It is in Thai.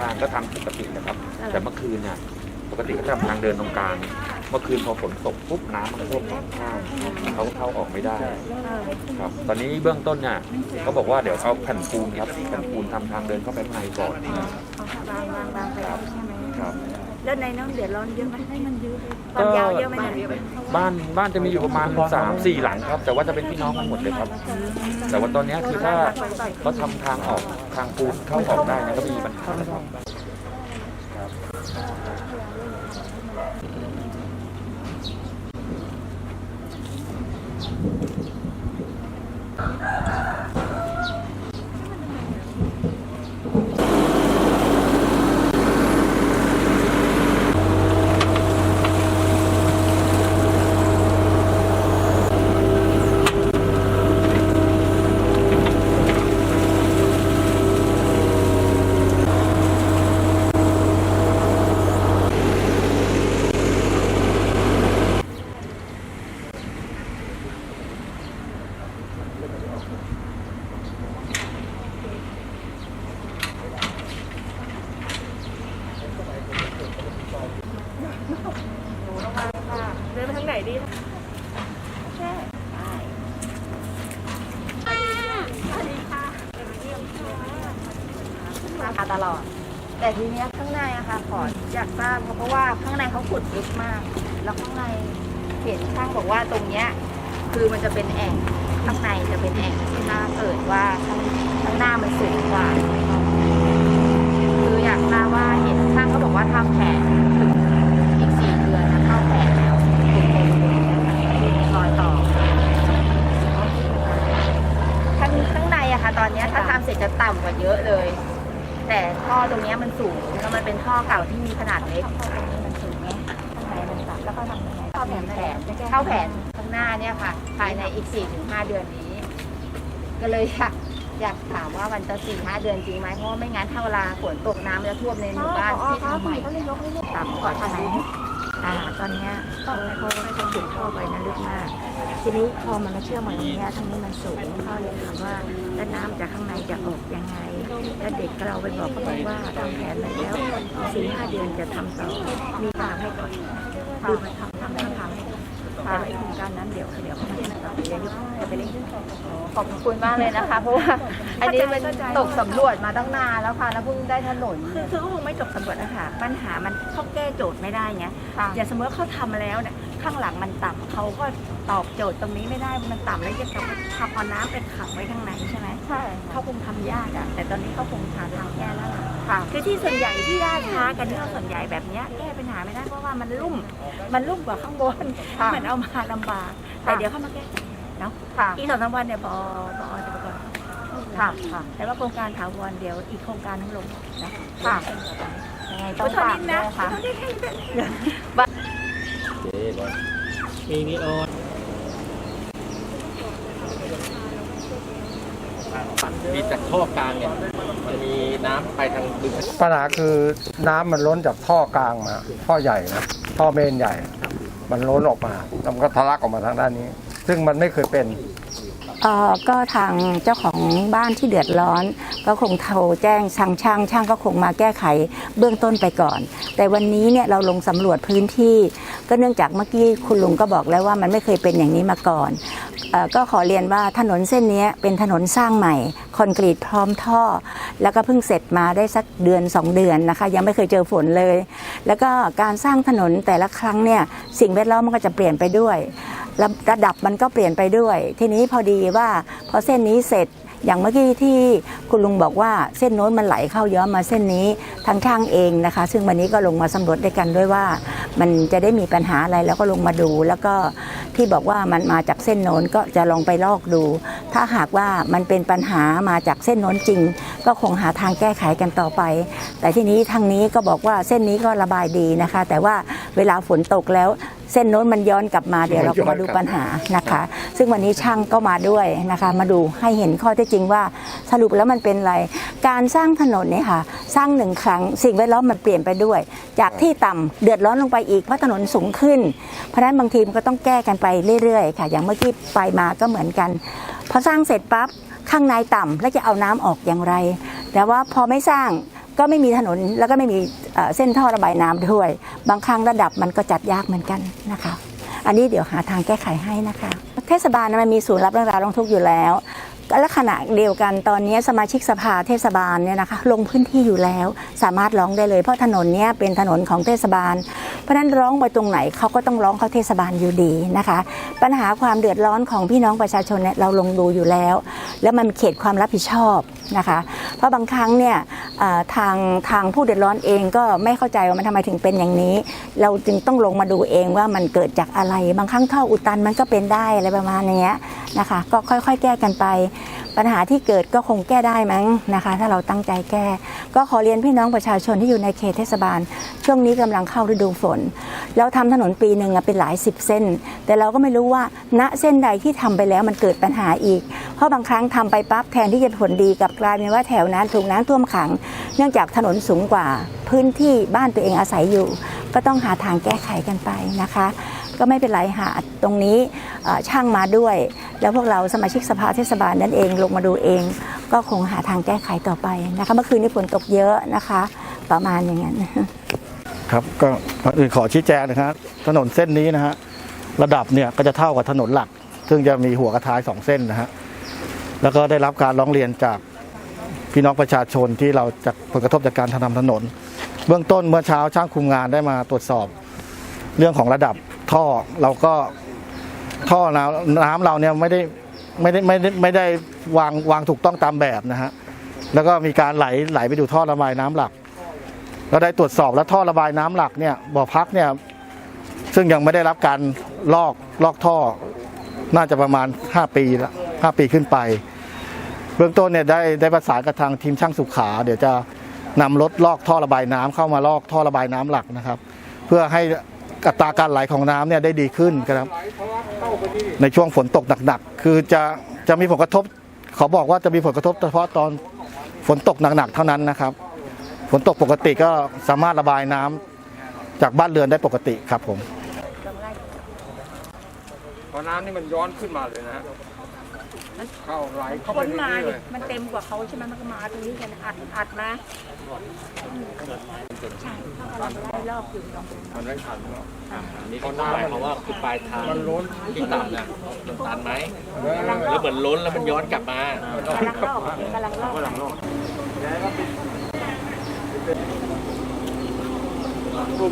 ข้างก็ทำปกตินะครับ แต่เมื่อคืนเนี่ยปกติก็ทำทางเดินตรงกลาง เมื่อคืนพอฝนตกปุ๊บน้ำมันท่วมข้างเขาเข้าออกไม่ได้ครับ ตอนนี้เบื้องต้นเนี่ยเขาบอกว่าเดี๋ยวเอาแผ่นปูนครับแผ่นปูนทำทางเดินเข้าไปข้างในก่อนบางบางบางไปแล้วใช่ไหมครับ แล้วในน้องเดือดร้อนเยอะไหมให้มันเยอะความยาวเยอะไหมเนี่ยบ้านบ้านจะมีอยู่ประมาณสามสี่หลังครับ แต่ว่าจะเป็นพี่น้องกันหมดเลยครับ แต่ว่าตอนนี้คือถ้าเขาทำทางออกทางปูนเข้าออกได้นี่ยก็มีปัญหาครับเมาตลอด แต่ทีเนี้ยข้างในอะค่ะขออยากทราบเพราะว่าข้างในเขาขุดลึกมาก แล้วข้างในเห็นช่างบอกว่าตรงเนี้ยคือมันจะเป็นแอ่งข้างในจะเป็นแอ่งที่ถ้าเกิดว่าข้างข้างหน้ามันสูงกว่า คืออยากทราบว่าเห็นช่างเขาบอกว่าทำแผนถึงอีกสี่เดือนจะเข้าแผนแล้วรอยต่อข้างข้างในอะค่ะ ตอนเนี้ยถ้าทำเสร็จจะต่ำกว่าเยอะเลย แต่ท่อตรงนี้มันสูงแล้วมันเป็นท่อเก่าที่มีขนาดเล็กตรงนี้มันสูงไงข้างในมันต่ำแล้วก็ทำยังไงเข้าแผนแผนเข้าแผนข้างหน้าเนี่ยค่ะ ภายในอีกสี่ถึงห้าเดือนนี้ ก็เลยอยากอยากถามว่ามันจะสี่ห้าเดือนจริงไหมเพราะว่าไม่งั้นถ้าเวลาฝนตกน้ำจะท่วมในหมู่บ้านที่ทำใหม่ต่ำกว่าใช่ไหม อ่าตอนนี้ยเขาเขาเขาขุดท่อไปนะลึกมาก ทีนี้พอมันมาเชื่อมอย่างนี้ทั้งนี้มันสูงเขาเลยถามว่าแล้วน้ำจากข้างในจะออกยังไงแล้วเด็กเราไปบอกเขาบอกว่าทำแผนไปแล้วสี่ห้าเดือนจะทำต่อมีทางให้ก่อนคือมันทำทำทำ แต่ในโครงการนั้นเดี๋ยวเดี๋ยวเขาจะต่อเดี๋ยวจะไปเล่นขอบคุณมากเลยนะคะ เพราะว่าอันนี้มันตกสำรวจมาตั้งนานแล้วค่ะแล้วเพิ่งได้ถนน คือคือเขาคงไม่จบสำรวจนะคะปัญหามันเขาแก้โจทย์ไม่ได้ไงค่ะอย่างสมมติว่าเขาทำมาแล้วเนี่ย ข้างหลังมันต่ำเขาก็ตอบโจทย์ตรงนี้ไม่ได้มันต่ำแล้วจะกลับมาทำเอาน้ำไปขังไว้ข้างในใช่ไหมใช่เขาคงทำยากอะแต่ตอนนี้เขาคงหาทางแก้แล้วล่ะค่ะคือที่ส่วนใหญ่ที่ล่าช้ากันที่เราส่วนใหญ่แบบเนี้ยแก้ปัญหาไม่ได้เพราะว่ามันลุ่มมันลุ่มกว่าข้างบนค่ะมันเอามาลำบากแต่เดี๋ยวเขามาแก้เนาะค่ะอีกสองสามวันเนี่ยพอพอจะประกอบค่ะค่ะแต่ว่าโครงการถาวรเดี๋ยวอีกโครงการนึงลงนะค่ะยังไงต้ต้อองงฝาฝากกนะนะ คะมีนีออนมีจากท่อกลางเนี่ยมันมีน้ำไปทางบึงปัญหาคือน้ำมันล้นจากท่อกลางมา ท่อใหญ่นะท่อเมนใหญ่ มันล้นออกมาแล้วมันก็ทะลักออกมาทางด้านนี้ ซึ่งมันไม่เคยเป็น เอ่อก็ทางเจ้าของบ้านที่เดือดร้อน ก็คงโทรแจ้งช่างช่างช่างก็คงมาแก้ไขเบื้องต้นไปก่อน แต่วันนี้เนี่ยเราลงสำรวจพื้นที่ ก็เนื่องจากเมื่อกี้คุณลุงก็บอกแล้วว่ามันไม่เคยเป็นอย่างนี้มาก่อนเอ่อก็ขอเรียนว่าถนนเส้นนี้เป็นถนนสร้างใหม่ คอนกรีตพร้อมท่อ แล้วก็เพิ่งเสร็จมาได้สักเดือน 2 เดือนนะคะ ยังไม่เคยเจอฝนเลย แล้วก็การสร้างถนนแต่ละครั้งเนี่ยสิ่งแวดล้อมมันก็จะเปลี่ยนไปด้วยระระดับมันก็เปลี่ยนไปด้วย ทีนี้พอดีว่าพอเส้นนี้เสร็จอย่างเมื่อกี้ที่คุณลุงบอกว่าเส้นโน้นมันไหลเข้าย้อนมาเส้นนี้ทางช่างเองนะคะ ซึ่งวันนี้ก็ลงมาสำรวจด้วยกันด้วยว่า มันจะได้มีปัญหาอะไรแล้วก็ลงมาดู แล้วก็ที่บอกว่ามันมาจากเส้นโน้นก็จะลองไปลอกดู ถ้าหากว่ามันเป็นปัญหามาจากเส้นโน้นจริง ก็คงหาทางแก้ไขกันต่อไป แต่ทีนี้ทางนี้ก็บอกว่าเส้นนี้ก็ระบายดีนะคะ แต่ว่าเวลาฝนตกแล้ว เส้นโน้นมันย้อนกลับมาเดี๋ยวเราก็มาดูปัญหานะคะ ซึ่งวันนี้ช่างก็มาด้วยนะคะ มาดูให้เห็นข้อเท็จจริงว่าสรุปแล้วมันเป็นอะไร การสร้างถนนเนี่ยค่ะ สร้างหนึ่งครั้งสิ่งแวดล้อมมันเปลี่ยนไปด้วย จากที่ต่ำเดือดร้อนลงไปอีกเพราะถนนสูงขึ้น เพราะฉะนั้นบางทีมันก็ต้องแก้กันไปเรื่อยๆ ค่ะ อย่างเมื่อกี้ไปมาก็เหมือนกันพอสร้างเสร็จปั๊บข้างในต่ำแล้วจะเอาน้ำออกอย่างไร แต่ว่าพอไม่สร้าง ก็ไม่มีถนนแล้วก็ไม่มีเส้นท่อระบายน้ำด้วย บางครั้งระดับมันก็จัดยากเหมือนกันนะคะ อันนี้เดี๋ยวหาทางแก้ไขให้นะคะ เทศบาลมันมีศูนย์รับเรื่องราวร้องทุกข์อยู่แล้วและขณะเดียวกันตอนนี้สมาชิกสภาเทศบาลเนี่ยนะคะลงพื้นที่อยู่แล้ว สามารถร้องได้เลยเพราะถนนเนี้ยเป็นถนนของเทศบาล ราะนั้นร้องไปตรงไหนเขาก็ต้องร้องเขาเทศบาลอยู่ดีนะคะ ปัญหาความเดือดร้อนของพี่น้องประชาชนเนี่ยเราลงดูอยู่แล้ว แล้วมันเขตความรับผิดชอบนะคะ เพราะบางครั้งเนี่ยทางทางผู้เดือดร้อนเองก็ไม่เข้าใจว่ามันทำไมถึงเป็นอย่างนี้ เราจึงต้องลงมาดูเองว่ามันเกิดจากอะไร บางครั้งท่ออุดตันมันก็เป็นได้อะไรประมาณเนี้ยนะคะ ก็ค่อยๆ แก้กันไป ปัญหาที่เกิดก็คงแก้ได้มั้งนะคะ ถ้าเราตั้งใจแก้ ก็ขอเรียนพี่น้องประชาชนที่อยู่ในเขตเทศบาล ช่วงนี้กำลังเข้าฤดูฝน เราทำถนนปีหนึ่งเป็นหลายสิบเส้น แต่เราก็ไม่รู้ว่าณเส้นใดที่ทำไปแล้วมันเกิดปัญหาอีก เพราะบางครั้งทำไปปั๊บแทนที่จะผลดีกลับกลายเป็นว่าแถวนั้นถูกน้ำท่วมขัง เนื่องจากถนนสูงกว่าพื้นที่บ้านตัวเองอาศัยอยู่ ก็ต้องหาทางแก้ไขกันไปนะคะ ก็ไม่เป็นไรหาตรงนี้ช่างมาด้วย แล้วพวกเราสมาชิกสภาเทศบาลนั่นเองลงมาดูเอง ก็คงหาทางแก้ไขต่อไปนะคะเมื่อคืนนี้ฝนตกเยอะนะคะ ประมาณอย่างนั้น ครับก็อนอื่นขอชี้แจงนะครับถนนเส้นนี้นะฮะระดับเนี่ยก็จะเท่ากับถนนหลัก ซึ่งจะมีหัวกระท้ายสองเส้นนะฮะแล้วก็ได้รับการร้องเรียนจากพี่น้องประชาชนที่เราจากผลกระทบจากการทำถนน เบื้องต้นเมื่อเช้าช่างคุมงานได้มาตรวจสอบ เรื่องของระดับท่อเราก็ท่อน้ำน้ำเราเนี่ยไม่ได้ไม่ได้ไม่ได้ไม่ได้วางวางถูกต้องตามแบบนะฮะแล้วก็มีการไหลไหลไปดูท่อระบายน้ำหลัก เราได้ตรวจสอบแล้วท่อระบายน้ำหลักเนี่ยบ่อพักเนี่ยซึ่งยังไม่ได้รับการลอกลอกท่อน่าจะประมาณ 5 ปีละ5ปีขึ้นไป เบื้องต้นเนี่ยได้ได้ประสานกับทางทีมช่างสุขา เดี๋ยวจะนำรถลอกท่อระบายน้ำเข้ามาลอกท่อระบายน้ำหลักนะครับ เพื่อให้อัตราการไหลของน้ำเนี่ยได้ดีขึ้นครับ ในช่วงฝนตกหนักๆคือจะจะมีผลกระทบขอบอกว่าจะมีผลกระทบเฉพาะตอนฝนตกหนักๆเท่านั้นนะครับ ฝนตกปกติก็สามารถระบายน้ำจากบ้านเรือนได้ปกติครับผมพอน้ำนี่มันย้อนขึ้นมาเลยนะฮะเข้าไหลเข้าไปคนมาเรื่อยดิมันเต็มกว่าเขาใช่ไหมมันก็มาตรงนี้กันอัดอัดมาใช่เขากำลังไล่รอบอยู่ตรงนั้นๆมันไม่ทันหรอกอันนี้ก็หมายความว่าคือปลายทางมันล้นที่ต่ำนะมันตันไหมแล้วเหมือนล้นแล้วมันย้อนกลับมากำลังรอบกำลังรอบ Thank you.